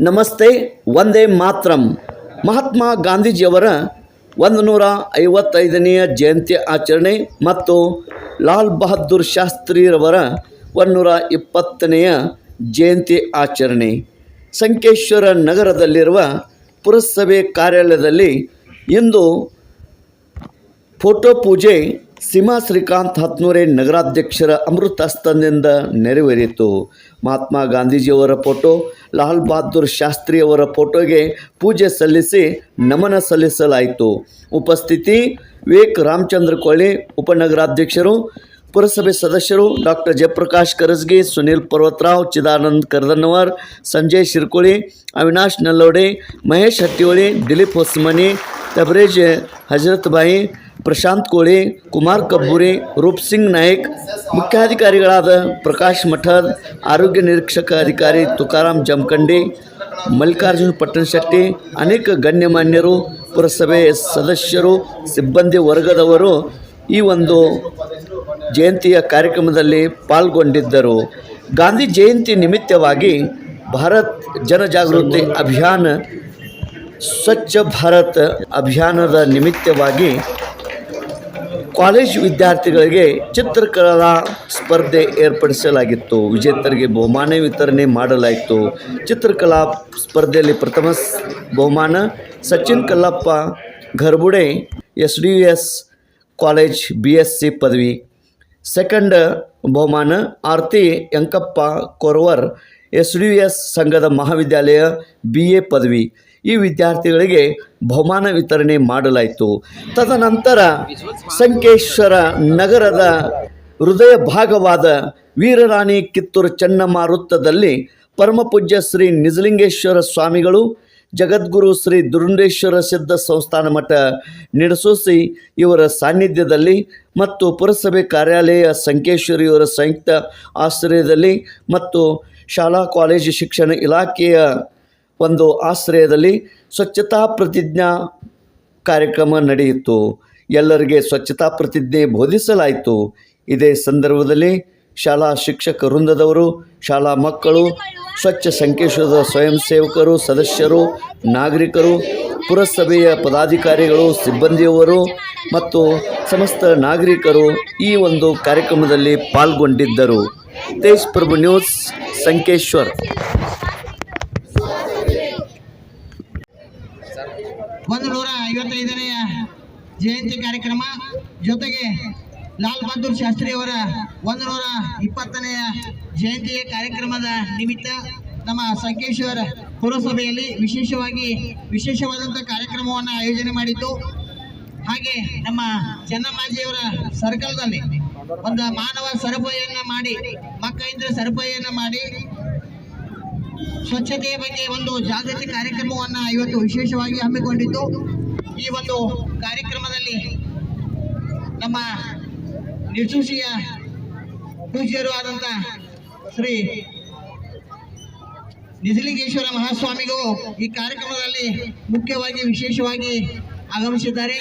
ನಮಸ್ತೆ ಒಂದೇ ಮಾತ್ರಂ. ಮಹಾತ್ಮ ಗಾಂಧೀಜಿಯವರ ಒಂದು ನೂರ ಐವತ್ತೈದನೆಯ ಜಯಂತಿ ಆಚರಣೆ ಮತ್ತು ಲಾಲ್ ಬಹದ್ದೂರ್ ಶಾಸ್ತ್ರಿರವರ ಒಂದುನೂರ ಇಪ್ಪತ್ತನೆಯ ಜಯಂತಿ ಆಚರಣೆ. ಸಂಕೇಶ್ವರ ನಗರದಲ್ಲಿರುವ ಪುರಸಭೆ ಕಾರ್ಯಾಲಯದಲ್ಲಿ ಇಂದು ಫೋಟೋ ಪೂಜೆ ಸೀಮಾ ಶ್ರೀಕಾಂತ್ ಹತ್ನೂರೆ ನಗರಾಧ್ಯಕ್ಷರ ಅಮೃತಸ್ತದಿಂದ ನೆರವೇರಿತು. ಮಹಾತ್ಮ ಗಾಂಧೀಜಿಯವರ ಫೋಟೋ, ಲಾಲ್ ಬಹದ್ದೂರ್ ಶಾಸ್ತ್ರಿಯವರ ಫೋಟೋಗೆ ಪೂಜೆ ಸಲ್ಲಿಸಿ ನಮನ ಸಲ್ಲಿಸಲಾಯಿತು. ಉಪಸ್ಥಿತಿ, ವಿವೇಕ್ ರಾಮಚಂದ್ರ ಕೊಳ್ಳಿ, ಉಪನಗರಾಧ್ಯಕ್ಷರು, ಪುರಸಭೆ ಸದಸ್ಯರು, ಡಾಕ್ಟರ್ ಜಯಪ್ರಕಾಶ್ ಕರಸ್ಗಿ, ಸುನೀಲ್ ಪರ್ವತರಾವ್, ಚಿದಾನಂದ್ ಕರ್ದನ್ನವರ್ ಸಂಜಯ್ ಶಿರ್ಕೋಳಿ, ಅವಿನಾಶ್ ನಲ್ಲೋಡೆ, ಮಹೇಶ್ ಹಟ್ಟಿಹೊಳಿ ದಿಲೀಪ್ ಹೊಸ್ಮನಿ, ತಬರೇಜ್ ಹಜರತ್ ಬಾಯಿ ಪ್ರಶಾಂತ್ ಕೋಳಿ, ಕುಮಾರ್ ಕಬ್ಬೂರಿ, ರೂಪ್ ಸಿಂಗ್ ನಾಯಕ್, ಮುಖ್ಯಾಧಿಕಾರಿಗಳಾದ ಪ್ರಕಾಶ್ ಮಠದ್, ಆರೋಗ್ಯ ನಿರೀಕ್ಷಕ ಅಧಿಕಾರಿ ತುಕಾರಾಮ್ ಜಮಖಂಡಿ ಮಲ್ಲಿಕಾರ್ಜುನ್ ಪಟ್ಟಣಶೆಟ್ಟಿ, ಅನೇಕ ಗಣ್ಯಮಾನ್ಯರು, ಪುರಸಭೆ ಸದಸ್ಯರು, ಸಿಬ್ಬಂದಿ ವರ್ಗದವರು ಈ ಒಂದು ಜಯಂತಿಯ ಕಾರ್ಯಕ್ರಮದಲ್ಲಿ ಪಾಲ್ಗೊಂಡಿದ್ದರು. ಗಾಂಧಿ ಜಯಂತಿ ನಿಮಿತ್ತವಾಗಿ ಭಾರತ್ ಜನಜಾಗೃತಿ ಅಭಿಯಾನ, ಸ್ವಚ್ಛ ಭಾರತ್ ಅಭಿಯಾನದ ನಿಮಿತ್ತವಾಗಿ ಕಾಲೇಜ್ ವಿದ್ಯಾರ್ಥಿಗಳಿಗೆ ಚಿತ್ರಕಲಾ ಸ್ಪರ್ಧೆ ಏರ್ಪಡಿಸಲಾಗಿತ್ತು. ವಿಜೇತರಿಗೆ ಬಹುಮಾನ ವಿತರಣೆ ಮಾಡಲಾಯಿತು. ಚಿತ್ರಕಲಾ ಸ್ಪರ್ಧೆಯಲ್ಲಿ ಪ್ರಥಮ ಬಹುಮಾನ Sachin Kallappa, Gharbude S D S college B S C ಪದವಿ. ಸೆಕೆಂಡ್ ಬಹುಮಾನ Arti Yankappa Koravar S D S ಸಂಘದ ಮಹಾವಿದ್ಯಾಲಯ ಬಿ ಎ ಪದವಿ. ಈ ವಿದ್ಯಾರ್ಥಿಗಳಿಗೆ ಬಹುಮಾನ ವಿತರಣೆ ಮಾಡಲಾಯಿತು. ತದನಂತರ ಸಂಕೇಶ್ವರ ನಗರದ ಹೃದಯ ಭಾಗವಾದ ವೀರರಾಣಿ ಕಿತ್ತೂರು ಚೆನ್ನಮ್ಮ ವೃತ್ತದಲ್ಲಿ ಪರಮಪೂಜ್ಯ ಶ್ರೀ ನಿಜಲಿಂಗೇಶ್ವರ ಸ್ವಾಮಿಗಳು, ಜಗದ್ಗುರು ಶ್ರೀ ದುರುಂಡೇಶ್ವರ ಸಿದ್ಧ ಸಂಸ್ಥಾನ ಮಠ ನಿಡಸೋಸಿ ಇವರ ಸಾನ್ನಿಧ್ಯದಲ್ಲಿ ಮತ್ತು ಪುರಸಭೆ ಕಾರ್ಯಾಲಯ ಸಂಕೇಶ್ವರಿಯವರ ಸಂಯುಕ್ತ ಆಶ್ರಯದಲ್ಲಿ ಮತ್ತು ಶಾಲಾ ಕಾಲೇಜು ಶಿಕ್ಷಣ ಇಲಾಖೆಯ ಒಂದು ಆಶ್ರಯದಲ್ಲಿ ಸ್ವಚ್ಛತಾ ಪ್ರತಿಜ್ಞಾ ಕಾರ್ಯಕ್ರಮ ನಡೆಯಿತು. ಎಲ್ಲರಿಗೆ ಸ್ವಚ್ಛತಾ ಪ್ರತಿಜ್ಞೆ ಬೋಧಿಸಲಾಯಿತು. ಇದೇ ಸಂದರ್ಭದಲ್ಲಿ ಶಾಲಾ ಶಿಕ್ಷಕ ವೃಂದದವರು, ಶಾಲಾ ಮಕ್ಕಳು, ಸ್ವಚ್ಛ ಸಂಕೇಶ್ವರದ ಸ್ವಯಂ ಸೇವಕರು, ಸದಸ್ಯರು, ನಾಗರಿಕರು, ಪುರಸಭೆಯ ಪದಾಧಿಕಾರಿಗಳು, ಸಿಬ್ಬಂದಿಯವರು ಮತ್ತು ಸಮಸ್ತ ನಾಗರಿಕರು ಈ ಒಂದು ಕಾರ್ಯಕ್ರಮದಲ್ಲಿ ಪಾಲ್ಗೊಂಡಿದ್ದರು. ತೇಜ್ ಪ್ರಭು ನ್ಯೂಸ್, ಸಂಕೇಶ್ವರ್. ಒಂದು ನೂರ ಐವತ್ತೈದನೆಯ ಜಯಂತಿ ಕಾರ್ಯಕ್ರಮ. ಜೊತೆಗೆ ಲಾಲ್ ಬಹದ್ದೂರ್ ಶಾಸ್ತ್ರಿ ಅವರ ಒಂದು ನೂರ ಇಪ್ಪತ್ತನೆಯ ಜಯಂತಿಯ ಕಾರ್ಯಕ್ರಮದ ನಿಮಿತ್ತ ನಮ್ಮ ಸಂಕೇಶ್ವರ ಪುರಸಭೆಯಲ್ಲಿ ವಿಶೇಷವಾಗಿ ವಿಶೇಷವಾದಂಥ ಕಾರ್ಯಕ್ರಮವನ್ನು ಆಯೋಜನೆ ಮಾಡಿತ್ತು ಹಾಗೆ ನಮ್ಮ ಚೆನ್ನಮ್ಮಾಜಿಯವರ ಸರ್ಕಲ್ದಲ್ಲಿ ಒಂದು ಮಾನವ ಸರಪಳಿಯನ್ನು ಮಾಡಿ, ಮಕ್ಕಳಿಂದ ಸರಪಳಿಯನ್ನು ಮಾಡಿ ಸ್ವಚ್ಛತೆಯ ಬಗ್ಗೆ ಒಂದು ಜಾಗೃತಿ ಕಾರ್ಯಕ್ರಮವನ್ನು ಇವತ್ತು ವಿಶೇಷವಾಗಿ ಹಮ್ಮಿಕೊಂಡಿದ್ದು. ಈ ಒಂದು ಕಾರ್ಯಕ್ರಮದಲ್ಲಿ ನಮ್ಮ ನಿರ್ಸೂಸಿಯ ಪೂಜ್ಯರು ಆದಂಥ ಶ್ರೀ ನಿಜಲಿಂಗೇಶ್ವರ ಮಹಾಸ್ವಾಮಿಗಳು ಈ ಕಾರ್ಯಕ್ರಮದಲ್ಲಿ ಮುಖ್ಯವಾಗಿ ವಿಶೇಷವಾಗಿ ಆಗಮಿಸಿದ್ದಾರೆ.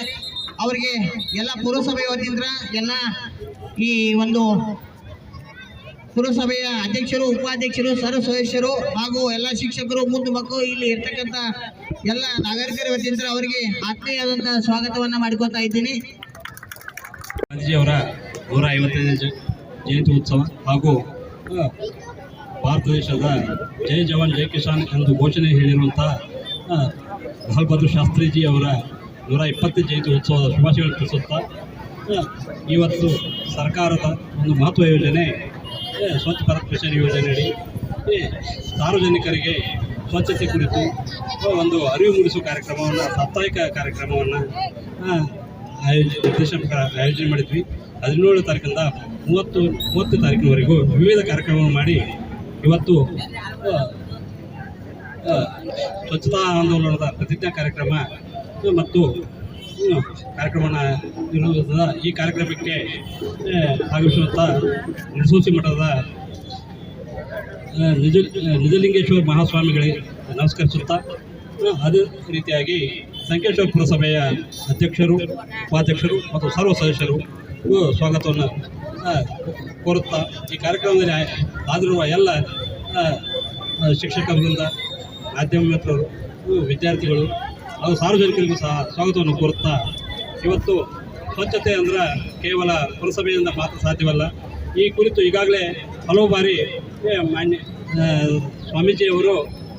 ಅವರಿಗೆ ಎಲ್ಲ ಪುರಸಭೆ ವತಿಯಿಂದ ಎಲ್ಲ ಈ ಒಂದು ಪುರಸಭೆಯ ಅಧ್ಯಕ್ಷರು, ಉಪಾಧ್ಯಕ್ಷರು ಸರ್ವ ಸದಸ್ಯರು ಹಾಗೂ ಎಲ್ಲ ಶಿಕ್ಷಕರು ಮುಂದೆ ಮಕ್ಕಳು ಇಲ್ಲಿ ಇರ್ತಕ್ಕಂಥ ಎಲ್ಲ ನಾಗರಿಕರ ವತಿಯಿಂದ ಅವರಿಗೆ ಆತ್ಮೀಯವಾದಂತಹ ಸ್ವಾಗತವನ್ನು ಮಾಡಿಕೊತಾ ಇದ್ದೀನಿ. ಗಾಂಧೀಜಿಯವರ ನೂರ ಐವತ್ತೈದನೇ ಜಯಂತಿ ಉತ್ಸವ ಹಾಗೂ ಭಾರತ ದೇಶದ ಜೈ ಜವಾನ್, ಜೈ ಕಿಸಾನ್ ಎಂದು ಘೋಷಣೆ ಹೇಳಿರುವಂಥ ಲಾಲ್ ಬಹದ್ದೂರ್ ಶಾಸ್ತ್ರೀಜಿ ಅವರ ನೂರ ಇಪ್ಪತ್ತನೇ ಜಯಂತಿ ಉತ್ಸವದ ಶುಭಾಶಯಗಳು ತಿಳಿಸುತ್ತಾ ಇವತ್ತು ಸರ್ಕಾರದ ಒಂದು ಮಹತ್ವ ಯೋಜನೆ ಸ್ವಚ್ಛ ಭಾರತ್ ಮಿಷನ್ ಯೋಜನೆಯಡಿ ಸಾರ್ವಜನಿಕರಿಗೆ ಸ್ವಚ್ಛತೆ ಕುರಿತು ಒಂದು ಅರಿವು ಮೂಡಿಸುವ ಕಾರ್ಯಕ್ರಮವನ್ನು, ಸಾಪ್ತಾಹಿಕ ಕಾರ್ಯಕ್ರಮವನ್ನು ಆಯೋಜನೆ ಉದ್ದೇಶ ಆಯೋಜನೆ ಮಾಡಿದ್ವಿ. ಹದಿನೇಳು ತಾರೀಕಿಂದ ಮೂವತ್ತು ಮೂವತ್ತು ತಾರೀಕಿನವರೆಗೂ ವಿವಿಧ ಕಾರ್ಯಕ್ರಮವನ್ನು ಮಾಡಿ, ಇವತ್ತು ಸ್ವಚ್ಛತಾ ಆಂದೋಲನದ ಪ್ರತಿಜ್ಞಾ ಕಾರ್ಯಕ್ರಮ, ಮತ್ತು ಕಾರ್ಯಕ್ರಮನ ಇರುವುದರಿಂದ ಈ ಕಾರ್ಯಕ್ರಮಕ್ಕೆ ಆಗಮಿಸುವಂಥ ನಿಡಸೋಸಿ ಮಠದ ನಿಜ ನಿಜಲಿಂಗೇಶ್ವರ ಮಹಾಸ್ವಾಮಿಗಳಿಗೆ ನಮಸ್ಕರಿಸುತ್ತಾ ಅದೇ ರೀತಿಯಾಗಿ ಸಂಕೇಶ್ವರ ಪುರಸಭೆಯ ಅಧ್ಯಕ್ಷರು, ಉಪಾಧ್ಯಕ್ಷರು ಮತ್ತು ಸರ್ವ ಸದಸ್ಯರು ಸ್ವಾಗತವನ್ನು ಕೋರುತ್ತಾ, ಈ ಕಾರ್ಯಕ್ರಮದಲ್ಲಿ ಹಾಜರಿರುವ ಎಲ್ಲ ಶಿಕ್ಷಕರಿಂದ, ಮಾಧ್ಯಮ ಮಿತ್ರರು ವಿದ್ಯಾರ್ಥಿಗಳು ಹಾಗೂ ಸಾರ್ವಜನಿಕರಿಗೂ ಸಹ ಸ್ವಾಗತವನ್ನು ಕೋರುತ್ತಾ ಇವತ್ತು ಸ್ವಚ್ಛತೆ ಅಂದ್ರೆ ಕೇವಲ ಪುರಸಭೆಯಿಂದ ಮಾತ್ರ ಸಾಧ್ಯವಲ್ಲ. ಈ ಕುರಿತು ಈಗಾಗಲೇ ಹಲವು ಬಾರಿ ಮಾನ್ಯ ಸ್ವಾಮೀಜಿಯವರು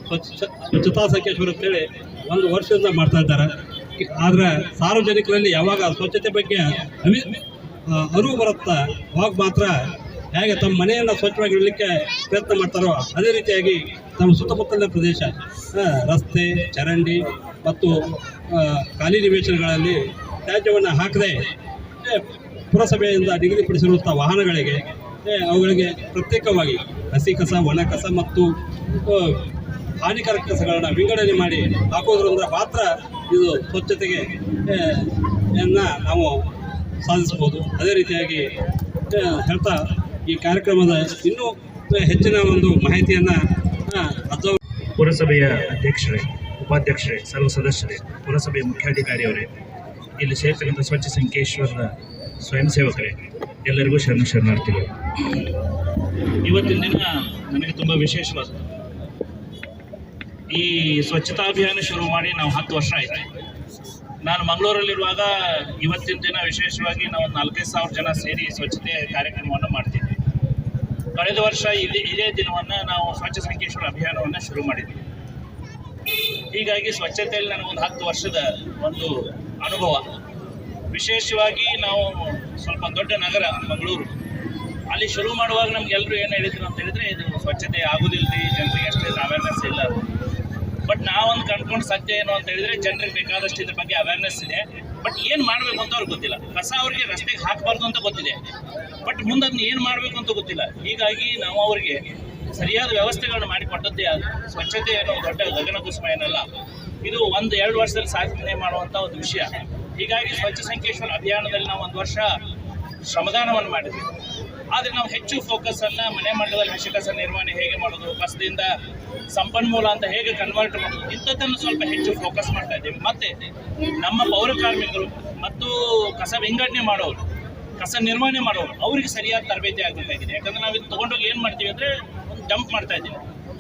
ಸ್ವಚ್ಛ, ಸ್ವಚ್ಛತಾ ಸಂಕೇಶ್ವರ ಅಂತೇಳಿ ಒಂದು ವರ್ಷದಿಂದ ಮಾಡ್ತಾ ಇದ್ದಾರೆ. ಆದರೆ ಸಾರ್ವಜನಿಕರಲ್ಲಿ ಯಾವಾಗ ಸ್ವಚ್ಛತೆ ಬಗ್ಗೆ ಅವಿ ಅರಿವು ಬರುತ್ತಾ, ಅವಾಗ ಮಾತ್ರ ಹೇಗೆ ತಮ್ಮ ಮನೆಯನ್ನು ಸ್ವಚ್ಛವಾಗಿ ಇಡಲಿಕ್ಕೆ ಪ್ರಯತ್ನ ಮಾಡ್ತಾರೋ ಅದೇ ರೀತಿಯಾಗಿ ತಮ್ಮ ಸುತ್ತಮುತ್ತಲಿನ ಪ್ರದೇಶ ರಸ್ತೆ, ಚರಂಡಿ ಮತ್ತು ಖಾಲಿ ನಿವೇಶನಗಳಲ್ಲಿ ತ್ಯಾಜ್ಯವನ್ನು ಹಾಕದೆ ಪುರಸಭೆಯಿಂದ ನಿಗದಿಪಡಿಸಿರುವಂಥ ವಾಹನಗಳಿಗೆ ಅವುಗಳಿಗೆ ಪ್ರತ್ಯೇಕವಾಗಿ ಹಸಿ ಕಸ, ಒಣ ಕಸ ಮತ್ತು ಹಾನಿಕಾರಕ ಕಸಗಳನ್ನ ವಿಂಗಡಣೆ ಮಾಡಿ ಹಾಕೋದ್ರಿಂದ ಮಾತ್ರ ಇದು ಸ್ವಚ್ಛತೆಗೆ ನಾವು ಸಾಧಿಸ್ಬೋದು ಅದೇ ರೀತಿಯಾಗಿ ಹೇಳ್ತಾ ಈ ಕಾರ್ಯಕ್ರಮದ ಇನ್ನೂ ಹೆಚ್ಚಿನ ಒಂದು ಮಾಹಿತಿಯನ್ನು ಪುರಸಭೆಯ ಅಧ್ಯಕ್ಷರೇ ಉಪಾಧ್ಯಕ್ಷರೇ, ಸರ್ವ ಸದಸ್ಯರೇ, ಪುರಸಭೆಯ ಮುಖ್ಯಾಧಿಕಾರಿಯವರೇ, ಇಲ್ಲಿ ಸೇರ್ತಕ್ಕಂಥ ಸ್ವಚ್ಛ ಸಂಕೇಶ್ವರದ ಸ್ವಯಂ ಸೇವಕರೇ ಎಲ್ಲರಿಗೂ ಶರಣ ಶರಣಾರ್ಥಿಗಳು. ಇವತ್ತಿನ ದಿನ ನನಗೆ ತುಂಬ ವಿಶೇಷವಾದ ಈ ಸ್ವಚ್ಛತಾ ಅಭಿಯಾನ ಶುರು ಮಾಡಿ ನಾವು ಹತ್ತು ವರ್ಷ ಆಯಿತು. ನಾನು ಮಂಗಳೂರಲ್ಲಿರುವಾಗ ಇವತ್ತಿನ ದಿನ ವಿಶೇಷವಾಗಿ ನಾವು ನಾಲ್ಕೈದು ಸಾವಿರ ಜನ ಸೇರಿ ಸ್ವಚ್ಛತೆ ಕಾರ್ಯಕ್ರಮವನ್ನು ಮಾಡ್ತಿದ್ವಿ. ಕಳೆದ ವರ್ಷ ಇದೇ ಇದೇ ದಿನವನ್ನು ನಾವು ಸ್ವಚ್ಛ ಸಂಕೇಶ್ವರ ಅಭಿಯಾನವನ್ನು ಶುರು ಮಾಡಿದ್ವಿ. ಹೀಗಾಗಿ ಸ್ವಚ್ಛತೆಯಲ್ಲಿ ನನಗೊಂದು ಹತ್ತು ವರ್ಷದ ಒಂದು ಅನುಭವ. ವಿಶೇಷವಾಗಿ ನಾವು ಸ್ವಲ್ಪ ದೊಡ್ಡ ನಗರ ಮಂಗಳೂರು. ಅಲ್ಲಿ ಶುರು ಮಾಡುವಾಗ ನಮ್ಗೆಲ್ಲರೂ ಏನು ಹೇಳಿದ್ರು ಅಂತ ಹೇಳಿದ್ರೆ, ಇದು ಸ್ವಚ್ಛತೆ ಆಗೋದಿಲ್ಲರಿ ಜನರಿಗೆ ಅಷ್ಟೇ ಅವೇರ್ನೆಸ್ ಇಲ್ಲ. ಬಟ್ ನಾವೊಂದು ಕಂಡ್ಕೊಂಡು ಸತ್ಯ ಏನು ಅಂತ ಹೇಳಿದ್ರೆ, ಜನರಿಗೆ ಬೇಕಾದಷ್ಟು ಇದ್ರ ಬಗ್ಗೆ ಅವೇರ್ನೆಸ್ ಇದೆ. ಬಟ್ ಏನು ಮಾಡಬೇಕು ಅಂತ ಅವ್ರಿಗೆ ಗೊತ್ತಿಲ್ಲ. ಕಸ ಅವರಿಗೆ ರಸ್ತೆಗೆ ಹಾಕಬಾರ್ದು ಅಂತ ಗೊತ್ತಿದೆ. ಬಟ್ ಮುಂದೆ ಅದನ್ನ ಏನು ಮಾಡಬೇಕು ಅಂತ ಗೊತ್ತಿಲ್ಲ. ಹೀಗಾಗಿ ನಾವು ಅವರಿಗೆ ಸರಿಯಾದ ವ್ಯವಸ್ಥೆಗಳನ್ನು ಮಾಡಿಕೊಟ್ಟದ್ದೇ ಅದು. ಸ್ವಚ್ಛತೆ ಏನೋ ದೊಡ್ಡ ಗಗನ ಕುಸುಮ ಏನಲ್ಲ. ಇದು ಒಂದು ಎರಡು ವರ್ಷದಲ್ಲಿ ಸಾಧನೆ ಮಾಡುವಂಥ ಒಂದು ವಿಷಯ. ಹೀಗಾಗಿ ಸ್ವಚ್ಛ ಸಂಕೇಶ್ವರ ಅಭಿಯಾನದಲ್ಲಿ ನಾವು ಒಂದು ವರ್ಷ ಶ್ರಮದಾನವನ್ನು ಮಾಡಿದ್ವಿ. ಆದರೆ ನಾವು ಹೆಚ್ಚು ಫೋಕಸ್ ಅನ್ನ ಮನೆ ಮಟ್ಟದಲ್ಲಿ ಕಸ ನಿರ್ವಹಣೆ ಹೇಗೆ ಮಾಡೋದು ಕಸದಿಂದ ಸಂಪನ್ಮೂಲ ಅಂತ ಹೇಗೆ ಕನ್ವರ್ಟ್ ಮಾಡೋದು, ಇಂಥದ್ದನ್ನು ಸ್ವಲ್ಪ ಹೆಚ್ಚು ಫೋಕಸ್ ಮಾಡ್ತಾ ಇದ್ದೀವಿ. ಮತ್ತೆ ನಮ್ಮ ಪೌರ ಕಾರ್ಮಿಕರು ಮತ್ತು ಕಸ ವಿಂಗಡಣೆ ಮಾಡೋರು, ಕಸ ನಿರ್ವಹಣೆ ಮಾಡೋರು, ಅವರಿಗೆ ಸರಿಯಾದ ತರಬೇತಿ ಆಗಬೇಕಾಗಿದೆ. ಯಾಕಂದ್ರೆ ನಾವು ಇದು ತೊಗೊಂಡೋಗಿ ಏನು ಮಾಡ್ತೀವಿ ಅಂದರೆ ಡಂಪ್ ಮಾಡ್ತಾ ಇದ್ದೀವಿ.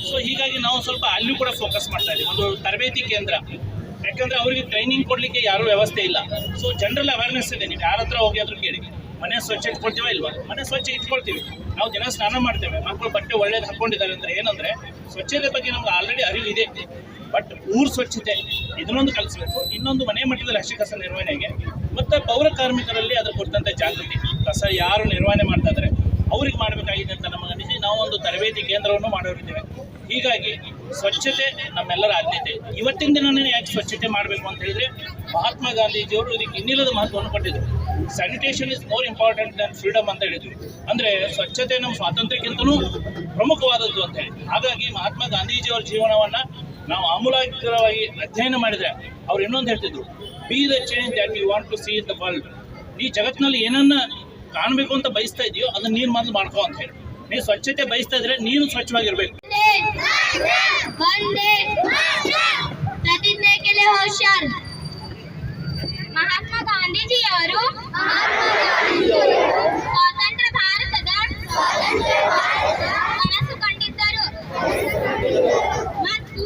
ಸೊ ಹೀಗಾಗಿ ನಾವು ಸ್ವಲ್ಪ ಅಲ್ಲಿ ಕೂಡ ಫೋಕಸ್ ಮಾಡ್ತಾ ಇದ್ದೀವಿ. ಒಂದು ತರಬೇತಿ ಕೇಂದ್ರ. ಯಾಕಂದ್ರೆ ಅವರಿಗೆ ಟ್ರೈನಿಂಗ್ ಕೊಡಲಿಕ್ಕೆ ಯಾರು ವ್ಯವಸ್ಥೆ ಇಲ್ಲ. ಸೊ ಜನರಲ್ ಅವೇರ್ನೆಸ್ ಇದೆ ನೀವು ಯಾರ ಹತ್ರ ಹೋಗಿ ಆದ್ರೂ ಕೇಳಿ. ಮನೆ ಸ್ವಚ್ಛ ಇಟ್ಕೊಳ್ತೀವ ಇಲ್ವಾ? ಮನೆ ಸ್ವಚ್ಛ ಇಟ್ಕೊಳ್ತೀವಿ. ನಾವು ದಿನ ಸ್ನಾನ ಮಾಡ್ತೇವೆ. ಮಕ್ಕಳು ಬಟ್ಟೆ ಒಳ್ಳೇದು ಹಾಕೊಂಡಿದ್ದಾರೆ ಅಂದ್ರೆ ಏನಂದ್ರೆ, ಸ್ವಚ್ಛತೆ ಬಗ್ಗೆ ನಮ್ಗೆ ಆಲ್ರೆಡಿ ಅರಿವು ಇದೆ. ಬಟ್ ಊರ್ ಸ್ವಚ್ಛತೆ, ಇದನ್ನೊಂದು ಕಲಿಸ್ಬೇಕು. ಇನ್ನೊಂದು ಮನೆ ಮಟ್ಟದಲ್ಲಿ ಹಸಿ ಕಸ ನಿರ್ವಹಣೆಗೆ. ಮತ್ತೆ ಪೌರ ಕಾರ್ಮಿಕರಲ್ಲಿ ಅದ್ರ ಕುರಿತಂತೆ ಜಾಗೃತಿ. ಕಸ ಯಾರು ನಿರ್ವಹಣೆ ಮಾಡ್ತಾ ಇದ್ದಾರೆ ಅವ್ರಿಗೆ ಮಾಡಬೇಕಾಗಿದೆ ಅಂತ ನಮಗೆ ಅನಿಸಿ ನಾವು ಒಂದು ತರಬೇತಿ ಕೇಂದ್ರವನ್ನು ಮಾಡಿರುತ್ತೇವೆ ಹೀಗಾಗಿ ಸ್ವಚ್ಛತೆ ನಮ್ಮೆಲ್ಲರ ಆದ್ಯತೆ ಇವತ್ತಿನ ದಿನನೇ ಯಾಕೆ ಸ್ವಚ್ಛತೆ ಮಾಡಬೇಕು ಅಂತ ಹೇಳಿದ್ರೆ, ಮಹಾತ್ಮ ಗಾಂಧೀಜಿಯವರು ಇದಕ್ಕೆ ಇನ್ನಿಲ್ಲದ ಮಹತ್ವವನ್ನು ಕೊಟ್ಟಿದ್ರು. Sanitation is more important than freedom ಅಂತ ಹೇಳಿದ್ರು. ಅಂದ್ರೆ ಸ್ವಚ್ಛತೆ ನಮ್ಮ ಸ್ವಾತಂತ್ರ್ಯಕ್ಕಿಂತಲೂ ಪ್ರಮುಖವಾದದ್ದು ಅಂತ ಹೇಳಿ. ಹಾಗಾಗಿ ಮಹಾತ್ಮ ಗಾಂಧೀಜಿಯವರ ಜೀವನವನ್ನ ನಾವು ಆಮೂಲಾಗ್ರವಾಗಿ ಅಧ್ಯಯನ ಮಾಡಿದ್ರೆ, ಅವ್ರು ಇನ್ನೊಂದು ಹೇಳ್ತಿದ್ರು be the change that you want to see in the world ಈ ಜಗತ್ತಿನಲ್ಲಿ ಏನನ್ನ ಕಾಣಬೇಕು ಅಂತ ಬಯಸ್ತಾ ಇದೆಯೋ, ಅದನ್ನ ನೀನು ಮೊದಲು ಮಾಡ್ಕೋ ಅಂತ ಹೇಳಿ. ನೀವು ಸ್ವಚ್ಛತೆ ಬಯಸ್ತಾ ಇದ್ರೆ ನೀನು ಸ್ವಚ್ಛವಾಗಿರ್ಬೇಕು. ಮಹಾತ್ಮ ಗಾಂಧೀಜಿಯವರು ಸ್ವತಂತ್ರ ಭಾರತದ ಕನಸು ಕಂಡಿದ್ದರು. ಮತ್ತು